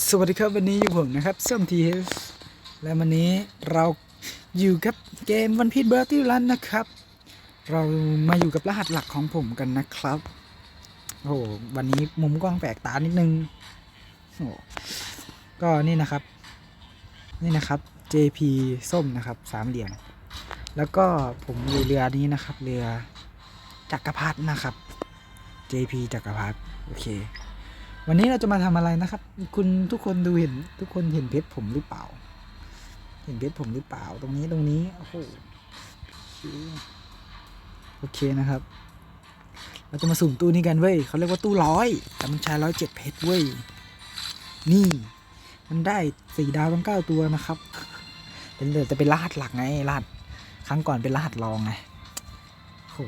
สวัสดีครับวันนี้อยู่ผมนะครับส้มทีเสและวันนี้เราอยู่กับเกมวันพี e เบอร์ตี้รันนะครับ เรามาอยู่กับรหัสหลักของผมกันนะครับโอ้โหวันนี้มุมกล้องแปลกตานิดนึงโอ้ก็นี่นะครับ นี่นะครับ JP ส้มนะครับสามเหลี่ยมแล้วก็ผมอยู่เรือนี้นะครับ เรือจักรพรรดินะครับ JP จักรพรรดิโอเค วันนี้เราจะมาทำอะไรนะครับ คุณทุกคนดูเห็น ทุกคนเห็นเพชรผมหรือเปล่า เห็นเพชรผมหรือเปล่า ตรงนี้ตรงนี้โอ้โหโอเคนะครับ เราจะมาสุ่มตู้นี้กันเว้ยเขาเรียกว่าตู้ร้อยแต่มันใช้ร้อยเจ็ดเพชรเว้ยนี่ มันได้สี่ดาวตั้งเก้าตัวนะครับเป็นเดี๋ยวจะเป็นรหัสหลักไงรหัสครั้งก่อนเป็นรหัสรองไงโอ้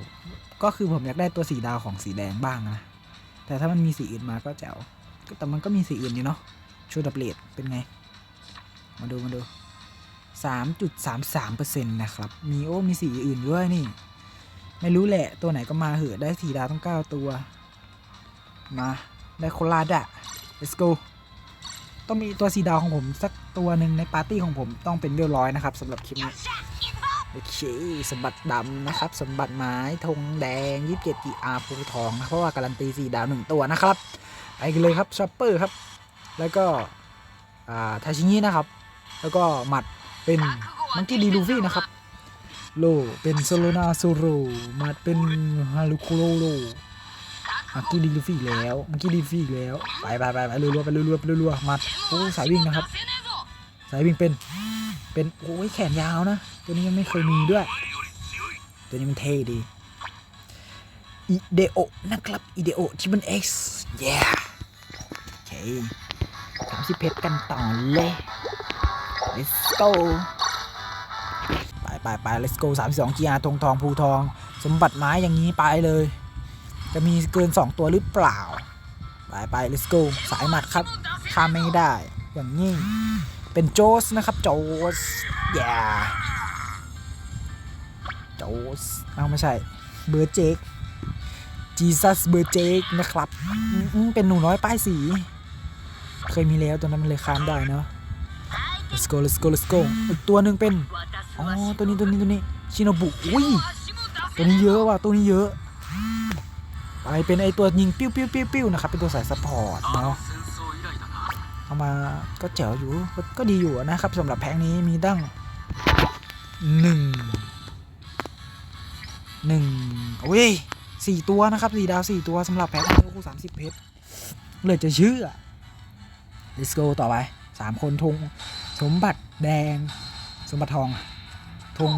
ก็คือผมอยากได้ตัวสีดาวของสีแดงบ้างนะ แต่ถ้ามันมีสีอื่นมาก็แจ๋วแต่มันก็มีสีอื่นอยู่เนาะชูดับเลดเป็นไง มาดูมาดูสามจุดสามสามเปอร์เซ็นต์นะครับ มีโอ้มีสีอื่นด้วยนี่ ไม่รู้แหละตัวไหนก็มาเหอะได้สีดาวต้องเก้าตัว มาได้โคลาดะ let's go ต้องมีตัวสีดาวของผมสักตัวหนึ่งในปาร์ตี้ของผมต้องเป็นเรียบร้อยนะครับสำหรับคลิปนี้ โอเคสมบัติดำนะครับ สมบัติไม้ธงแดงยี่สิบเจ็ดกีอาภูทองนะเพราะว่าการันตีสี่ดาวหนึ่งตัวนะครับไปกันเลยครับชอปเปอร์ครับ แล้วก็อ่าทาชิงินะครับ แล้วก็หมัดเป็นมังกี้ดีลูฟี่นะครับโลเป็นโซโลนาซูโรมัดเป็นฮารุโคโรโลมังกี้ดีลูฟี่แล้วมังกี้ดีลูฟี่แล้วไปไปไปไปรัวๆไปรัวๆไปรัวๆมัดโอ้สายวิ่งนะครับ สายวิ่งเป็นเป็นโอ้ยแขนยาวนะ ตัวนี้ยังไม่เคยมีด้วย ตัวนี้มันเท่ดีอีเดโอนะครับอีเดโอที่มัน X yeah โอเคสามสิบเพชรกันต่อเลย let's go ไปไปไป let's go 32 GR ทองทองภูทอง สมบัติไม้อย่างนี้ไปเลย จะมีเกิน2ตัวหรือเปล่า ไปไป let's go สายหมัดครับข้ามไม่ได้ อย่างนี้ เป็นโจสนะครับ โจสอย่าโจสเอาไม่ใช่ เบอร์เจกจีซัสเบอร์เจกนะครับ เป็นหนูน้อยป้ายสี เคยมีแล้วตัวนั้นมันเลยข้ามได้เนาะ let's go let's go let's go อีกตัวหนึ่งเป็น อ๋อ ตัวนี้ตัวนี้ตัวนี้ ชิโนบุอุ้ย ตัวนี้เยอะว่ะ ตัวนี้เยอะไปเป็นไอตัวยิงปิ้วปิ้วปิ้วปิ้วนะครับ เป็นตัวสายซัพพอร์ตเนาะเอามาก็แจ๋วอยู่ก็ก็ดีอยู่นะครับสำหรับแพ็คนี้มีตั้งหนึ่ง หนึ่งโอ้ยสี่ตัวนะครับสี่ดาวสี่ตัวสำหรับแพ็คนี้กูสามสิบเพชรเลยจะเชื่อ let's go ต่อไปสามคนธงสมบัติแดง สมบัติทองธง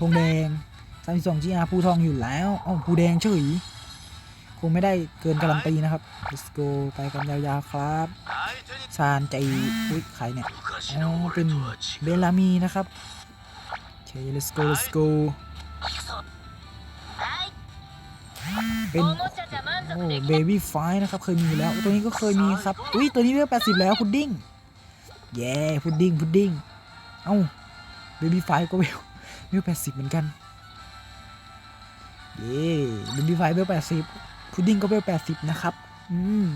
ธงแดงสามสิบสองจีอาภูทองอยู่แล้วอ๋อภูแดงเฉยคงไม่ได้เกินการันตีนะครับ let's go ไปกันยาวๆครับ ซานใจอุ้ยใครเนี่ยอ๋อเป็นเบลามีนะครับโอเค let's go let's go เป็นโอ้เบบี้ไฟนะครับเคยมีแล้ว ตัวนี้ก็เคยมีครับอุ้ยตัวนี้เวลแปดสิบแล้วพุดดิ้งเย้พุดดิ้งพุดดิ้งเอ้าเบบี้ไฟก็เวลเวลแปดสิบเหมือนกันเย้เบบี้ไฟเวลแปดสิบพุดดิ้งก็เวลแปดสิบนะครับอืม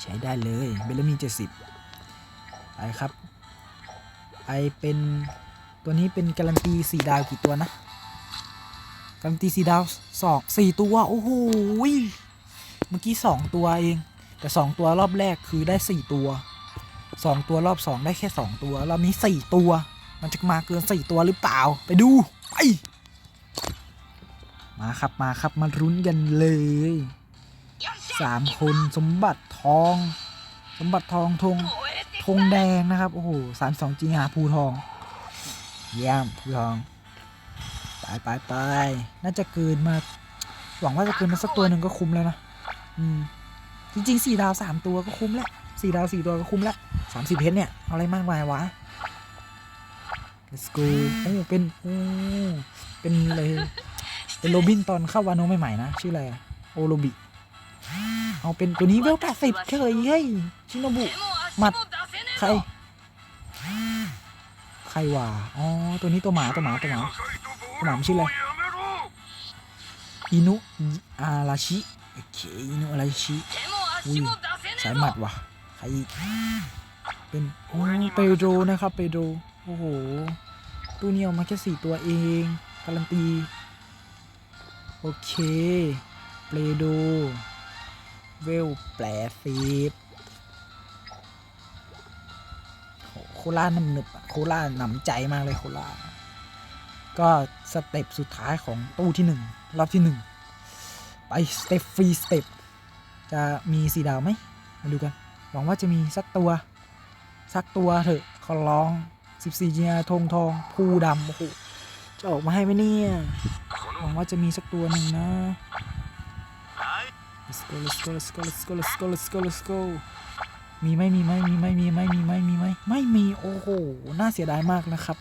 ใช้ได้เลยเบลมีเจ็ดสิบไปครับไอเป็นตัวนี้เป็นการันตีสี่ดาวกี่ตัวนะ การันตีสี่ดาวสองสี่ตัวโอ้โหเมื่อกี้สองตัวเอง แต่สองตัวรอบแรกคือได้สี่ตัวสองตัวรอบสองได้แค่สองตัวรอบนี้สี่ตัว มันจะมาเกินสี่ตัวหรือเปล่า ไปดูไปมาครับมาครับมารุ้นกันเลยสามคนสมบัติทอง สมบัติทองธงธงแดงนะครับ โอ้โหสามสองจีหาภูทอง เยี่ยมภูทอง ไปไปไปน่าจะเกินมา หวังว่าจะเกินมาสักตัวหนึ่งก็คุ้มแล้วนะอืมจริงๆสี่ดาวสามตัวก็คุ้มแล้วสี่ดาวสี่ตัวก็คุ้มแล้วสามสิบเพชรเนี่ย เอาอะไรมากมายวะ let's go โอ้เป็นโอ้เป็นเลยเป็นโรบินตอนเข้าวานโนใหม่ๆนะ ชื่ออะไรอะโอโรบิ เอาเป็นตัวนี้เวลแปดสิบเฉยเฮ้ยชิโนบุหมัดใคร ใครวะอ๋อตัวนี้ตัวหมาตัวหมาตัวหมา ตัวหมามันชื่ออะไรอินุอาราชิโอเคอินุอาราชิอุ้ยสายหมัดว่ะใครรอีกเป็นโอ้เปโดรนะครับเปโดรโอ้โหตู้นี้ออกมาแค่สี่ตัวเองการันตีโอเคเปโดรเวลแปลซีบโหโคล่าหนึบๆอะโคล่าหนำใจมากเลยโคล่า ก็สเต็ปสุดท้ายของตู้ที่หนึ่งรอบที่หนึ่งไปสเต็ปฟรีสเต็ปจะมีสีดาวไหมมาดูกัน หวังว่าจะมีสักตัว สักตัวเถอะขอร้อง 14จีนาธงทองภูดำโอ้โหจะออกมาให้ไหมเนี่ย หวังว่าจะมีสักตัวหนึ่งนะ let's go let's go let's go let's go let's go let's go let's go มีไหมมีไหมมีไหมมีไหมมีไหมมีไหมไม่มีโอ้โห น่าเสียดายมากนะครับ